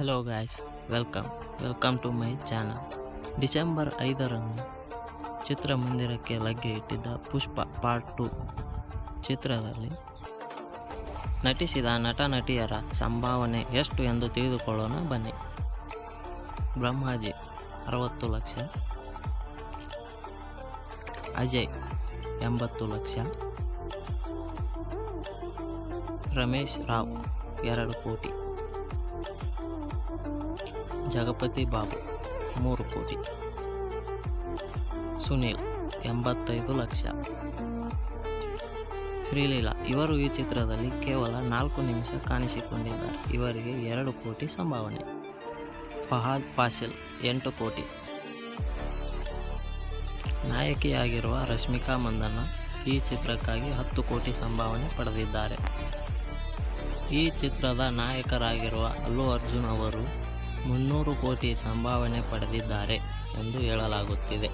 Hello guys welcome welcome to my channel December ಐದರಂದು ಚಿತ್ರಮಂದಿರಕ್ಕೆ ಲಗ್ಗೆ ಇಟ್ಟಿದ್ದ ಪುಷ್ಪ ಪಾರ್ಟ್ ಟು ಚಿತ್ರದಲ್ಲಿ ನಟಿಸಿದ ನಟ ನಟಿಯರ ಸಂಭಾವನೆ ಎಷ್ಟು ಎಂದು ತಿಳಿದುಕೊಳ್ಳೋಣ, ಬನ್ನಿ. ಬ್ರಹ್ಮಾಜಿ, ಅರವತ್ತು ಲಕ್ಷ. ಅಜಯ್, ಎಂಬತ್ತು ಲಕ್ಷ. ರಮೇಶ್ ರಾವ್, ಎರಡು ಕೋಟಿ. ಜಗಪತಿ ಬಾಬು, ಮೂರು ಕೋಟಿ. ಸುನೀಲ್, ಎಂಬತ್ತೈದು ಲಕ್ಷ. ಶ್ರೀಲೀಲಾ, ಇವರು ಈ ಚಿತ್ರದಲ್ಲಿ ಕೇವಲ ನಾಲ್ಕು ನಿಮಿಷ ಕಾಣಿಸಿಕೊಂಡಿದ್ದಾರೆ. ಇವರಿಗೆ ಎರಡು ಕೋಟಿ ಸಂಭಾವನೆ. ಫಹಾದ್ ಫಾಸಿಲ್, ಎಂಟು ಕೋಟಿ. ನಾಯಕಿಯಾಗಿರುವ ರಶ್ಮಿಕಾ ಮಂದಣ್ಣ ಈ ಚಿತ್ರಕ್ಕಾಗಿ ಹತ್ತು ಕೋಟಿ ಸಂಭಾವನೆ ಪಡೆದಿದ್ದಾರೆ. ಈ ಚಿತ್ರದ ನಾಯಕರಾಗಿರುವ ಅಲ್ಲು ಅರ್ಜುನ್ ಅವರು ಮುನ್ನೂರು ಕೋಟಿ ಸಂಭಾವನೆ ಪಡೆದಿದ್ದಾರೆ ಎಂದು ಹೇಳಲಾಗುತ್ತಿದೆ.